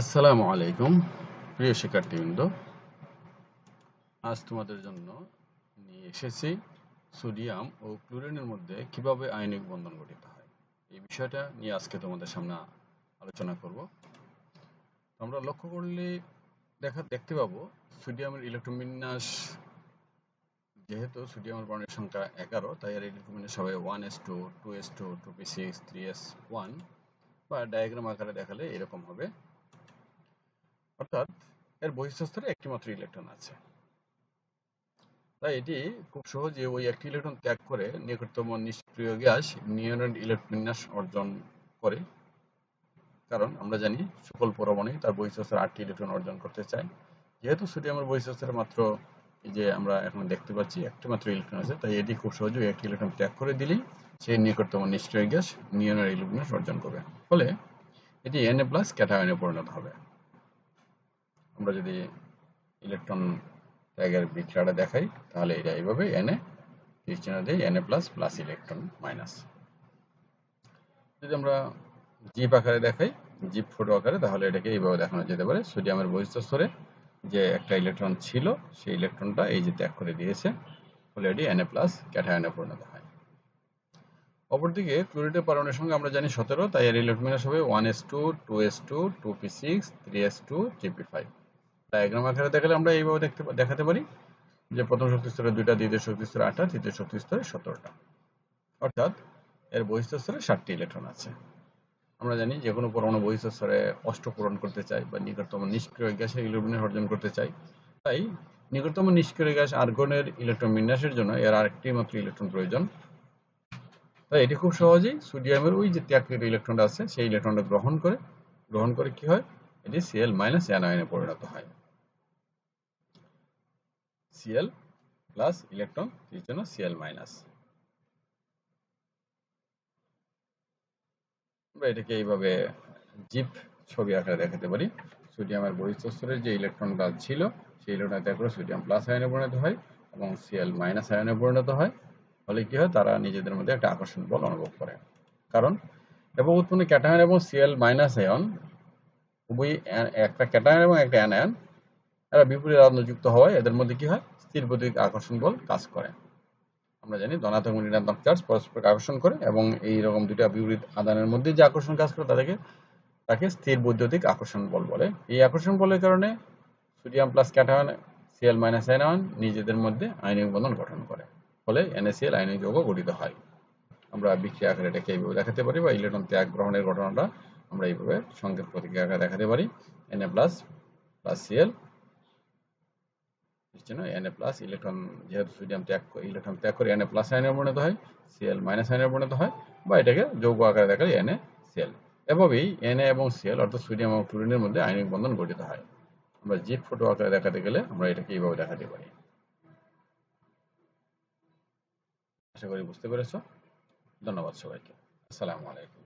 আসসালামু আলাইকুম, প্রিয় শিক্ষার্থীবৃন্দ। আজ তোমাদের জন্য নিয়ে এসেছি সোডিয়াম ও ক্লোরিনের মধ্যে কীভাবে আয়নিক বন্ধন গঠিত হয়। এই বিষয়টা নিয়ে আজকে তোমাদের সামনে আলোচনা করব। আমরা লক্ষ্য করলে দেখা, দেখতে পাবো সোডিয়ামের ইলেকট্রন বিন্যাস যেহেতু সোডিয়ামের পরমাণুর সংখ্যা এগারো, তাই এর ইলেকট্রন বিন্যাস হবে one s two two s two two p six, three s one. বা ডায়াগ্রাম আকারে দেখালে এরকম হবে। অর্থাৎ এর বহিঃস্তরে একটি মাত্র ইলেকট্রন আছে। তাই এটি খুব সহজে ওই একটি ইলেকট্রন ত্যাগ করে নিকটতম নিষ্ক্রিয় গ্যাস নিয়নের ইলেকট্রন বিন্যাস অর্জন করে। কারণ আমরা জানি সকল পরমাণু তার বহিঃস্তরে আটটি ইলেকট্রন অর্জন করতে চায়। যেহেতু সোডিয়ামের বহিঃস্তরে মাত্র এই যে আমরা এখন দেখতে পাচ্ছি একটি মাত্র ইলেকট্রন আছে, তাই এটি খুব সহজে একটি ইলেকট্রন ত্যাগ করে দিলেই সেই নিকটতম নিষ্ক্রিয় গ্যাস নিয়নের ইলেকট্রন অর্জন করবে। ফলে এটি এনএ প্লাস ক্যাটায়নে পরিণত হবে। আমরা যদি ইলেকট্রন ত্যাগের বিক্রিয়াটা দেখাই, তাহলে এটা এইভাবে এনে চিহ্ন দিই NA plus plus electron minus যদি আমরা জিপ আকারে দেখাই জিপ ফটো আকারে, তাহলে এটাকে এইভাবে দেখানো যেতে পারে। সোডিয়ামের বহিষ্ঠ স্তরে যে একটা ইলেকট্রন ছিল, সেই ইলেকট্রনটা এই যে ত্যাগ করে দিয়েছে ফলে এটি এনএ প্লাস ক্যাটায়নে পরিণত হয়। অপরদিকে ক্লোরিনের পরমাণুর সঙ্গে আমরা জানি সতেরো, তাই এর ইলেকট্রন হবে one s two two s two two p six three s two three p five diagram আকারে দেখালে আমরা এইভাবে দেখতে দেখাতে পারি যে প্রথম শক্তি স্তরে দুইটা, দ্বিতীয় শক্তি স্তরে আটটা, তৃতীয় শক্তি স্তরে সতেরোটা। অর্থাৎ এর বহিষ্ঠ স্তরে ষাটটি ইলেকট্রন আছে। আমরা জানি যে কোনো পরমাণু বহিষ্ঠ স্তরে অষ্ট পূরণ করতে চাই বা নিকটতম নিষ্ক্রিয় গ্যাসের ইলেকট্রন অর্জন করতে চাই তাই নিকটতম নিষ্ক্রিয় গ্যাস আর্গনের ইলেকট্রন বিন্যাসের জন্য এর আরেকটি মাত্র ইলেকট্রন প্রয়োজন। তাই এটি খুব সহজেই সোডিয়ামের ওই যে ত্যাগকৃত ইলেকট্রনটা আছে, সেই ইলেকট্রনটা গ্রহণ করে গ্রহণ করে কি হয়? এটি সিএল মাইনাস অ্যানায়নে পরিণত হয়। সিএল প্লাস ইলেকট্রন এর জন্য সিএল মাইনাস আমরা এটাকে এইভাবে জিপ ছবি আকারে দেখাতে পারি। সোডিয়ামের বহিঃস্তরের যে ইলেকট্রনটা ছিল, সেই ইলেকট্রন ত্যাগ করে সোডিয়াম প্লাস আয়নে পরিণত হয় এবং সিএল মাইনাস আয়নে পরিণত হয়। ফলে কি হয়? তারা নিজেদের মধ্যে একটা আকর্ষণ বল অনুভব করে। কারণ এবং উৎপন্ন ক্যাটায়ন এবং সিএল মাইনাস আয়ন উভয় একটা ক্যাটায়ন এবং একটা অ্যানায়ন এরা বিপরীত যুক্ত হওয়ায় এদের মধ্যে কি হয়? স্থির বৈদ্যুতিক আকর্ষণ বল কাজ করে। আমরা জানি ধনাত্মক এবং ঋণাত্মক চার্জ পরস্পর আকর্ষণ করে এবং এই রকম দুটা বিপরীত আদানের মধ্যে যে আকর্ষণ কাজ করে তাদেরকে, তাকে স্থির বৈদ্যুতিক আকর্ষণ বল বলে। এই আকর্ষণ বলের কারণে sodium plus cation CL minus ion নিজেদের মধ্যে আয়নিক বন্ধন গঠন করে। ফলে এনএসিএল আয়নিক যৌগ গঠিত হয়। আমরা বিক্রিয়া আকারে এটাকে এইভাবে দেখাতে পারি বা ইলেকট্রন ত্যাগ গ্রহণের ঘটনাটা আমরা এইভাবে সংকেত প্রতিক্রিয়া আকারে দেখাতে পারি। NA plus plus CL NA plus electron যেহেতু সোডিয়াম ত্যাগ ইলেকট্রন ত্যাগ করে এনএ প্লাস আয়নে পরিণত হয় সিএল মাইনাস আয়নে পরিণত হয়, বা এটাকে যৌগ আকারে দেখালে এনএ সিএল এভাবেই এনএ এবং সিএল অর্থাৎ সোডিয়াম এবং ক্লোরিনের মধ্যে আয়নিক বন্ধন গঠিত হয়। আমরা জিপ ফটো আকারে দেখাতে গেলে আমরা এটাকে এইভাবে দেখাতে পারি। আশা করি বুঝতে পেরেছ। ধন্যবাদ সবাইকে। আসসালামু আলাইকুম।